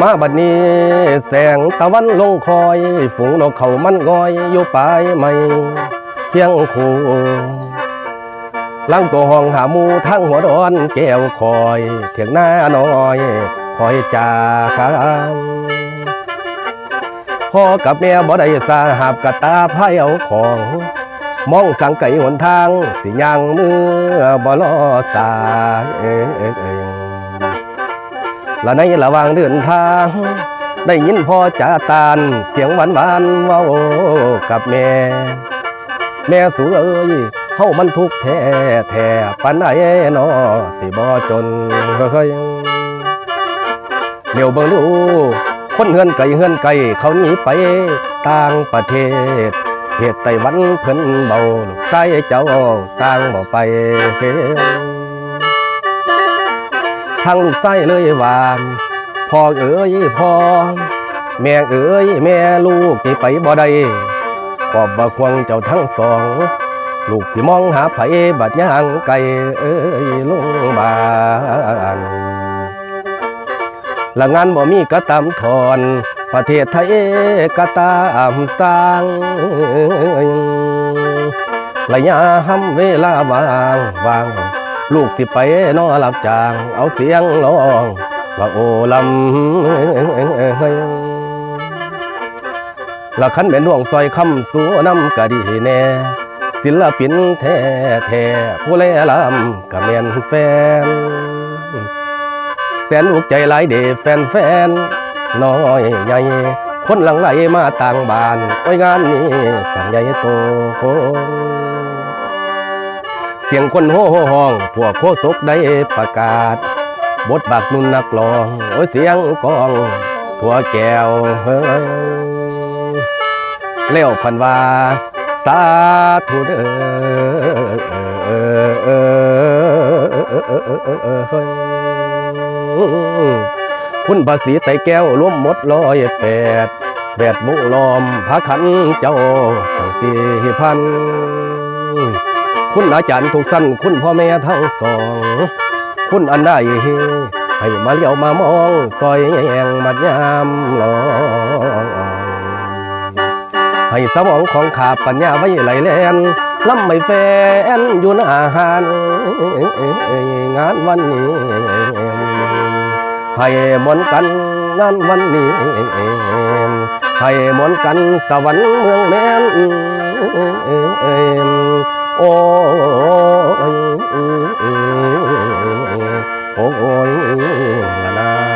มาบัดนี้ แสงตะวันลงคอย ฝูงนกเขามันงอยอยู่ปลายไม้เคียงคู่ลังตัวห้องหาหมูทั้งหัวดอนแก้วคอยเถียงหน้าน้อย คอยจ่าคำพ่อกับแม่บ่ได้สาหับกะตาพายเอาของ มองสังไก่หนทาง สิยังมือบ่ลอสายเอ้ยเอเอ และในระหว่างเดินทาง ได้ยินพ่อจ่าตานเสียงหวานหวานเว้ากับแม่ แม่สูเอ้ยเฮามันทุกแท้แท้ปันไหนนอสิบ่จนเฮ้ยเดี๋ยวเบิ่งดูคนเฮือนไก่เฮือนไก่เขาหนีไปต่างประเทศ เขตไต้หวันเพิ่นเบาลูกไส้เจ้าสร้างบ่ไปเฮ็ด ทางลูกไส้เลยว่า พ่อเอ๋ยพ่อ แม่เอ๋ยแม่ลูกนี่ไปบ่ได้ขอบว่าควงเจ้าทั้งสอง ลูกสิมองหาไผบัดย่างไกลเอ้ยลงบานละงานบ่มีกระตำถอน ประเทศไทยกะตามสร้างระยะห้ำเวลาบางวาง ลูกสิไปนอรับจาง เอาเสียงร้องว่าโอลำละคันเป็นดวงซอยคำสูน้ำกะดีแน่ศิลปินแท้แท้ผู้แลลำกะเมียนแฟน แสนอุกใจหลายเดแฟนแฟนน้อยใหญ่คนหลังไหลมาต่างบ้าน โอ้ยงานนี้สั่งใหญ่โตโค เสียงคนโห่ห้อง พวกโคศกได้ประกาศ บทบาทนุ่นนักร้องโอ้ยเสียงกองทั่วแก้วเฮ้ยเลี้ยวพันว่าสาธุเด้อคุณภาษีไตแก้วร่วมหมดร้อยแปดแวดวงล้อมพระขันเจ้าทั้งสี่พัน คุณอาจารย์ทุกสั้นคุณพ่อแม่ทั้งสอง คุณอันใดให้มาเลี้ยวมามองซอยแยงมัดยามหลองให้สมองของขาปัญญาไว้ไหลแลนลำไม่แฟนอยู่หน้าหานงานวันนี้ให้มนต์กันงานวันนี้ให้มนต์กันสวรรค์เมืองแม่น โอ้ยโอ้ยละนา